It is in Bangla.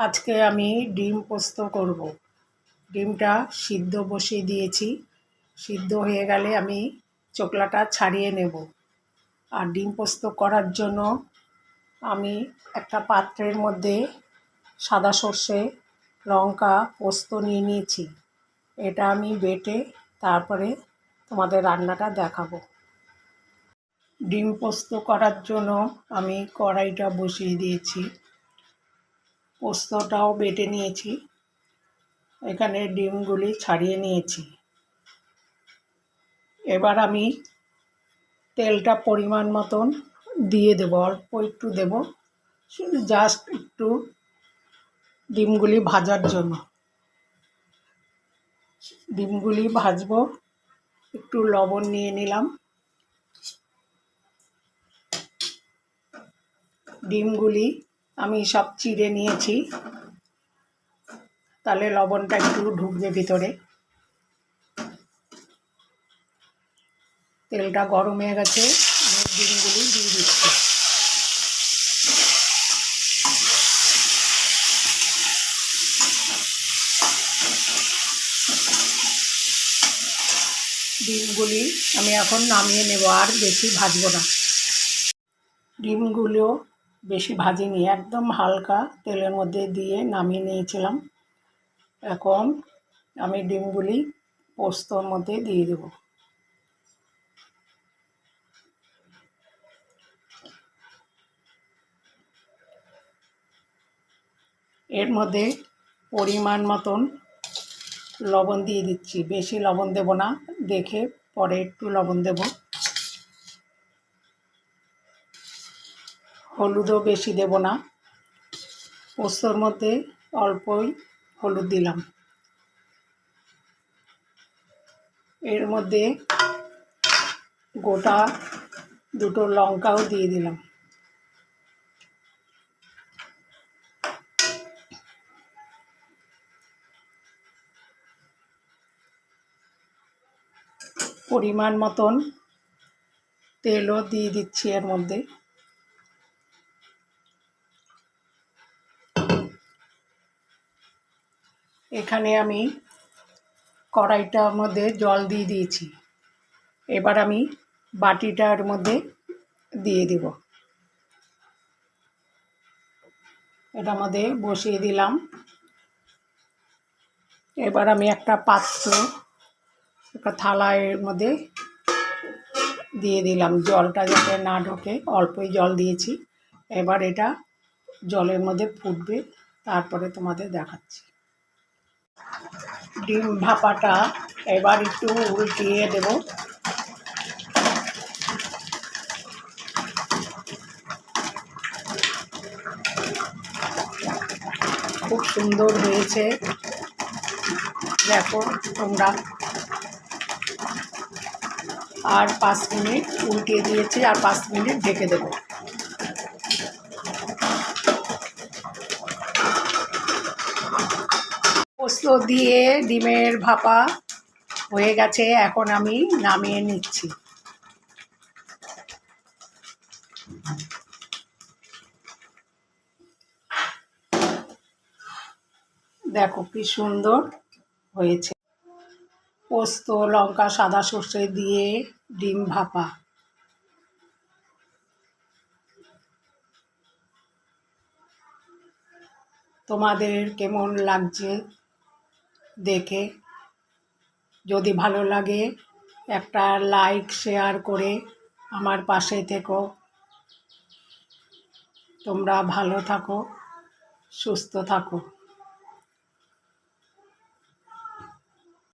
আজকে আমি ডিম পোস্ত করব। ডিমটা সিদ্ধ বসিয়ে দিয়েছি। সিদ্ধ হয়ে গেলে আমি চোকলাটা ছাড়িয়ে নেব। আর ডিম পোস্ত করার জন্য আমি একটা পাত্রের মধ্যে সাদা সর্ষে, লঙ্কা, পোস্ত নিয়ে নিয়েছি। এটা আমি বেটে তারপরে তোমাদের রান্নাটা দেখাবো। ডিম পোস্ত করার জন্য আমি কড়াইটা বসিয়ে দিয়েছি। পোস্তটাও বেটে নিয়েছি। এখানে ডিমগুলি ছাড়িয়ে নিয়েছি। এবার আমি তেলটা পরিমাণ মতন দিয়ে দেবো, অল্প একটু দেবো। জাস্ট একটু ডিমগুলি ভাজার জন্য। ডিমগুলি ভাজবো, একটু লবণ নিয়ে নিলাম। ডিমগুলি আমি সব চিড়ে নিয়েছি। তাহলে লবণটা একটু ঢুকবে ভিতরে। তেলটা গরম হয়ে গেছে, আমি ডিমগুলি দিয়ে দিচ্ছি। ডিমগুলি আমি এখন নামিয়ে নেব, আর বেশি ভাজবো না। ডিমগুলো বেশি ভাজিনি, একদম হালকা তেলের মধ্যে দিয়ে নামিয়ে নিয়েছিলাম। এখন আমি ডিমগুলি পোস্তর মধ্যে দিয়ে দেব। এর মধ্যে পরিমাণ মতন লবণ দিয়ে দিচ্ছি। বেশি লবণ দেব না, দেখে পরে একটু লবণ দেব। হলুদও বেশি দেব না। পোস্তর মধ্যে অল্পই হলুদ দিলাম। এর মধ্যে গোটা দুটো লঙ্কাও দিয়ে দিলাম। পরিমাণ মতন তেলও দিয়ে দিচ্ছি এর মধ্যে। এখানে আমি কড়াইটার মধ্যে জল দিয়ে দিয়েছি। এবার আমি বাটিটার মধ্যে দিয়ে দিব। এটা মধ্যে বসিয়ে দিলাম। এবার আমি একটা পাত্র, একটা থালার মধ্যে দিয়ে দিলাম। জলটা যাতে না ঢোকে, অল্পই জল দিয়েছি। এবার এটা জলের মধ্যে ফুটবে, তারপরে তোমাদের দেখাচ্ছি। ডিম ভাপাটা এবার একটু উল্টিয়ে দেব। খুব সুন্দর হয়েছে। দেখো তোমরা। আর পাঁচ মিনিট উল্টিয়ে দিয়েছি, আর পাঁচ মিনিট ঢেকে দেবো। পোস্ত দিয়ে ডিমের ভাপা হয়ে গেছে, এখন আমি নামিয়ে নিচ্ছি। দেখো কি সুন্দর হয়েছে। পোস্ত, লঙ্কা, সাদা সর্ষে দিয়ে ডিম ভাপা। তোমাদের কেমন লাগছে দেখে। যদি ভালো লাগে, একটা লাইক শেয়ার করে আমার পাশে থেকো। তোমরা ভালো থাকো, সুস্থ থাকো।